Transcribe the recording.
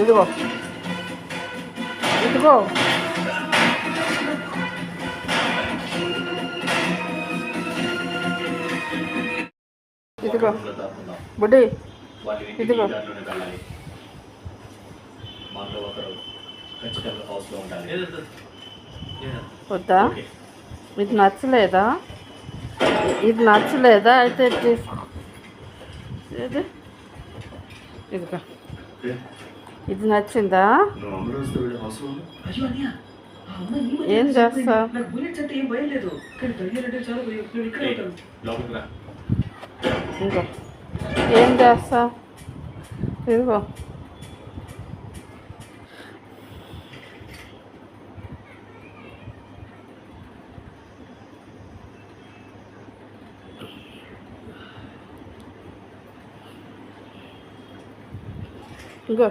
ఇదిగో. ఇదిగో. ఇదిగో. బుడ్డి. ఇదిగో. వద్దా? ఇది నచ్చలేదా? ఇది నచ్చలేదా? అయితే తీసుకో ఇది ఇదిగో. ఇది నచ్చిందా? ఏం రా. ఇదిగో. ఏం చేస్తా? ఇదిగో. ఇదిగో.